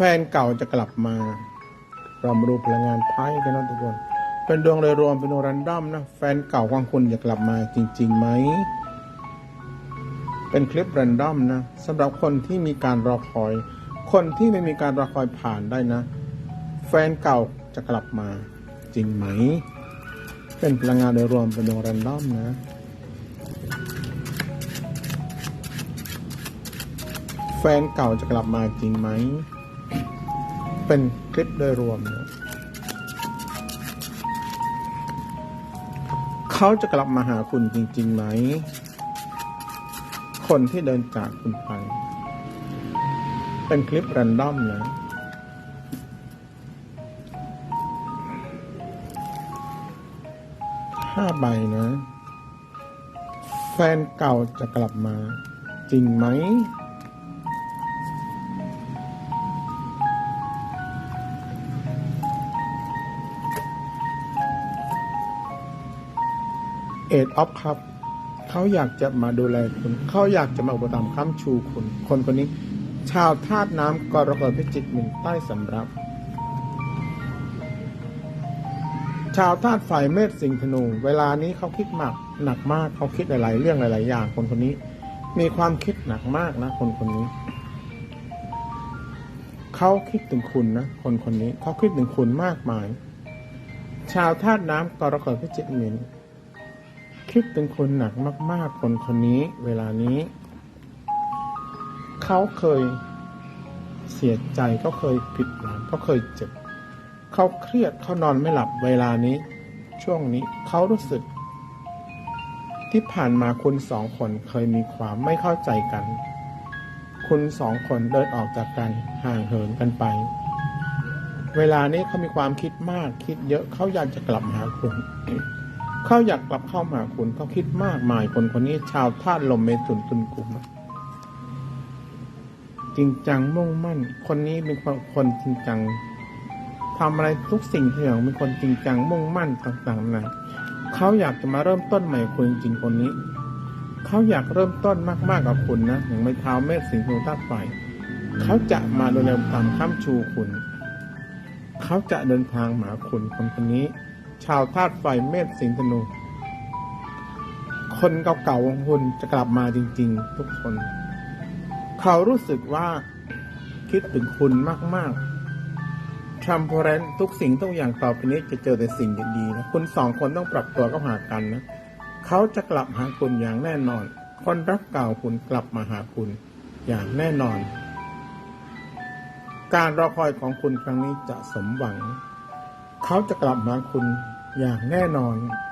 แฟนเก่าจะกลับมา เรามาดูพลังงานไพ่กันนะทุกคน เป็นดวงโดยรวมเป็นดวงรันดอมนะ แฟนเก่าของคุณจะกลับมาจริงๆไหม เป็นคลิปรันดอมนะสำหรับคนที่มีการรอคอย คนที่ไม่มีการรอคอยผ่านได้นะ แฟนเก่าจะกลับมาจริงไหม เป็นพลังงานโดยรวมเป็นดวงรันดอมนะแฟนเก่าจะกลับมาจริงไหม เป็นคลิปโดยรวมนะเขาจะกลับมาหาคุณจริงๆไหม คนที่เดินจากคุณไป เป็นคลิปรันดอมนะห้าใบนะ แฟนเก่าจะกลับมาจริงไหม เอ็ดออฟครับ เขาอยากจะมาดูแลคุณ เขาอยากจะมาอุปถัมภ์ค้ำชูคุณ คนคนนี้ ชาวธาตุน้ำกรกฎพิจิกหนึ่งใต้สำรับ ชาวธาตุไฟเมษสิงห์ธนู เวลานี้เขาคิดหมากหนักมากเขาคิดหลาย ๆ เรื่องหลาย ๆ อย่างคนคนนี้ มีความคิดหนักมากนะ คนคนนี้เขาคิดถึงคุณนะคนคนนี้เขาคิดถึงคุณมากมาย ชาวธาตุน้ำกรกฎพิจิกหนึ่ง คิดเป็นคนหนักมาก ๆ คนคนนี้เวลานี้ เขาเคยเสียใจเขาเคยผิดหวังเขาเคยเจ็บ เขาเครียดเขานอนไม่หลับเวลานี้ ช่วงนี้เขารู้สึก ที่ผ่านมาคุณสองคนเคยมีความไม่เข้าใจกัน คุณสองคนเดินออกจากกันห่างเหินกันไป เวลานี้เขามีความคิดมากคิดเยอะเขาอยากจะกลับมาหาคุณ เขาอยากกลับเข้ามาคุณเขาคิดมากมายคนคนนี้ชาวธาตุลมเมถุนตุลกุมจริงจังมุ่งมั่น คนนี้เป็นคนคนจริงจังทำอะไรทุกสิ่งทุกอย่างเป็นคนจริงจังมุ่งมั่นต่างๆนะเขาอยากจะมาเริ่มต้นใหม่คุณจริงคนนี้เขาอยากเริ่มต้นมากๆกับคุณนะอย่างไม่เท้าเมฆสิงห์ธนูธาไฟเขาจะมาดูแลตามข้ามชูคุณ เขาจะเดินทางมาคุณคนคนนี้ ชาวธาตุไฟเมษสิงห์ธนู คนเก่าๆของคุณจะกลับมาจริง ๆ ทุกคน เขารู้สึกว่าคิดถึงคุณมากๆทรัมโพเรนทุกสิ่งทุกอย่างต่อไปนี้จะเจอแต่สิ่งดีๆนะคุณสองคนต้องปรับตัวเข้าหากันนะ เขาจะกลับหาคุณอย่างแน่นอน คนรักเก่าคุณกลับมาหาคุณอย่างแน่นอน การรอคอยของคุณครั้งนี้จะสมหวัง เขาจะกลับมาคุณอย่างแน่นอน